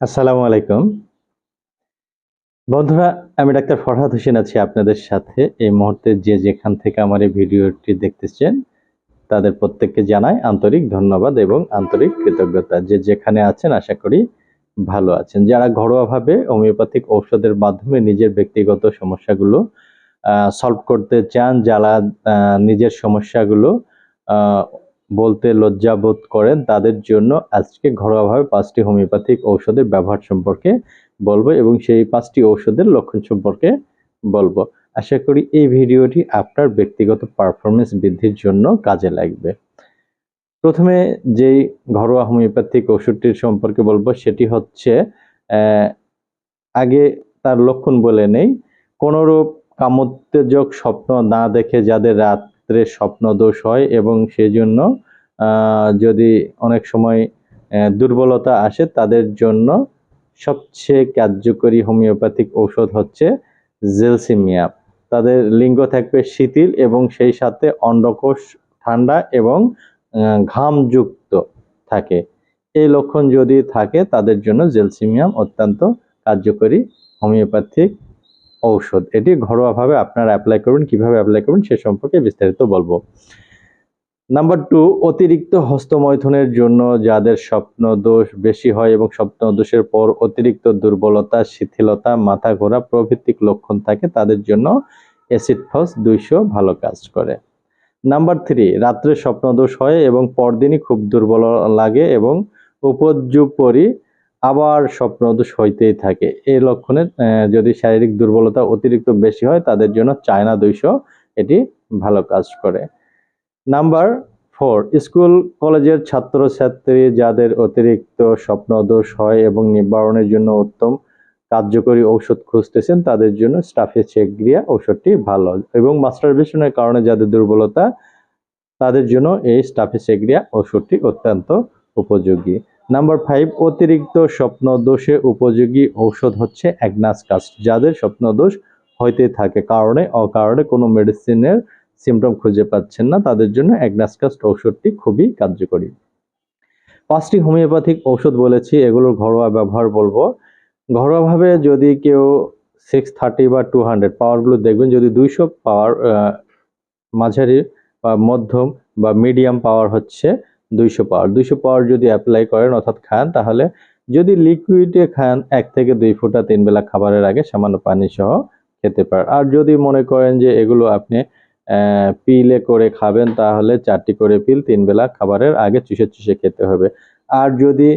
আসসালামু আলাইকুম। বন্ধুরা, আমি ডাক্তার ফরহাদ হোসেন আছি আপনাদের সাথে। এই মুহূর্তে যে যেখান থেকে আমার এই ভিডিওটি দেখতেছেন, তাদের প্রত্যেককে জানাই আন্তরিক ধন্যবাদ এবং আন্তরিক কৃতজ্ঞতা। যে যেখানে আছেন, আশা করি ভালো আছেন। যারা ঘরোয়াভাবে হোমিওপ্যাথিক ঔষধের মাধ্যমে নিজের ব্যক্তিগত সমস্যাগুলো সলভ করতে চান, যারা নিজের সমস্যাগুলো বলতে লজ্জাবোধ করেন, তাদের জন্য আজকে ঘরোয়াভাবে পাঁচটি হোমিওপ্যাথিক ঔষধের ব্যবহার সম্পর্কে বলব এবং সেই পাঁচটি ঔষধের লক্ষণ সম্পর্কে বলব। আশা করি এই ভিডিওটি আপনার ব্যক্তিগত পারফরমেন্স বৃদ্ধির জন্য কাজে লাগবে। প্রথমে যেই ঘরোয়া হোমিওপ্যাথিক ওষুধটির সম্পর্কে বলব, সেটি হচ্ছে আগে তার লক্ষণ বলে নেই। কোনোরূপ কামোত্তেজক স্বপ্ন না দেখে যাদের রাত্রে স্বপ্ন দোষ হয় এবং সেই জন্য যদি অনেক সময় দুর্বলতা আসে, তাদের জন্য সবচেয়ে কার্যকরী হোমিওপ্যাথিক ঔষধ হচ্ছে জেলসিমিয়া। তাদের লিঙ্গ থাকবে শিথিল এবং সেই সাথে অন্ডকোষ ঠান্ডা এবং ঘামযুক্ত থাকে। এই লক্ষণ যদি থাকে, তাদের জন্য জেলসিমিয়াম অত্যন্ত কার্যকরী হোমিওপ্যাথিক ঔষধ। এটি ঘরোয়াভাবে আপনারা অ্যাপ্লাই করবেন, কীভাবে অ্যাপ্লাই করবেন সে সম্পর্কে বিস্তারিত বলব। নাম্বার টু অতিরিক্ত হস্তমৈথুনের জন্য যাদের স্বপ্ন দোষ বেশি হয় এবং স্বপ্ন দোষের পর অতিরিক্ত দুর্বলতা, শিথিলতা, মাথা ঘোরা প্রভৃতি লক্ষণ থাকে, তাদের জন্য অ্যাসিড ফস দুইশো ভালো কাজ করে। নাম্বার থ্রি রাত্রে স্বপ্ন দোষ হয় এবং পরদিনই খুব দুর্বল লাগে এবং উপর্যুপরি আবার স্বপ্ন দোষ হইতেই থাকে। এই লক্ষণের যদি শারীরিক দুর্বলতা অতিরিক্ত বেশি হয়, তাদের জন্য চায়না দুইশো এটি ভালো কাজ করে। নাম্বার ফোর, স্কুল, কলেজের ছাত্রছাত্রী যাদের অতিরিক্ত স্বপ্নদোষ হয় এবং নিবারণের জন্য উত্তম কার্যকরী ঔষধ খুঁজতেছেন, তাদের জন্য স্টাফে চেক চেকগ্রিয়া ঔষধটি ভালো এবং মাস্টার মাস্টারবেশনের কারণে যাদের দুর্বলতা, তাদের জন্য এই স্টাফে চেক চেকগ্রিয়া ওষুধটি অত্যন্ত উপযোগী। নাম্বার ফাইভ অতিরিক্ত স্বপ্ন দোষে উপযোগী ঔষধ হচ্ছে অ্যাগনাসকাস্ট যাদের স্বপ্ন দোষ হইতে থাকে, কারণে, অকারণে কোনো মেডিসিনের সিমটম খুঁজে পাচ্ছেন না, তাদের জন্য অ্যাগনাসকাস্ট ঔষধটি খুবই কার্যকরী। পাঁচটি হোমিওপ্যাথিক ঔষধ বলেছি, এগুলোর ঘরোয়া ব্যবহার বলব। ঘরোয়াভাবে যদি কেউ সিক্স থার্টি বা টু হান্ড্রেড পাওয়ারগুলো দেখবেন, যদি দুইশো পাওয়ার মাঝারি বা মধ্যম বা মিডিয়াম পাওয়ার হচ্ছে দুইশো পাওয়ার। দুইশো পাওয়ার যদি অ্যাপ্লাই করেন, অর্থাৎ খান, তাহলে যদি লিকুইডে খান, এক থেকে দুই ফুটা তিন বেলা খাবারের আগে সামান্য পানি সহ খেতে পারেন। আর যদি মনে করেন যে এগুলো আপনি পিলে করে খাবেন, তাহলে চারটি করে পিল তিন বেলা খাবারের আগে চুষে চুষে খেতে হবে। আর যদি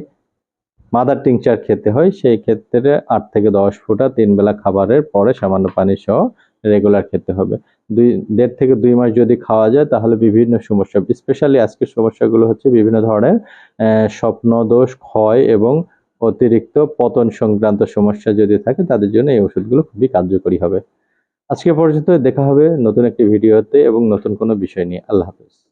মাদার টিংচার খেতে হয়, সেই ক্ষেত্রে আট থেকে দশ ফুটা তিন বেলা খাবারের পরে সামান্য পানি সহ রেগুলার খেতে হবে। দুই দেড় থেকে দুই মাস যদি খাওয়া যায় তাহলে বিভিন্ন সমস্যা স্পেশালি আজকের সমস্যাগুলো হচ্ছে বিভিন্ন ধরনের আহ, স্বপ্নদোষ ক্ষয় এবং অতিরিক্ত পতন সংক্রান্ত সমস্যা যদি থাকে তাদের জন্য এই ওষুধগুলো খুবই কার্যকরী হবে। আজকে পর্যন্ত দেখা হবে নতুন একটি ভিডিওতে এবং নতুন কোনো বিষয় নিয়ে। আল্লাহ হাফেজ।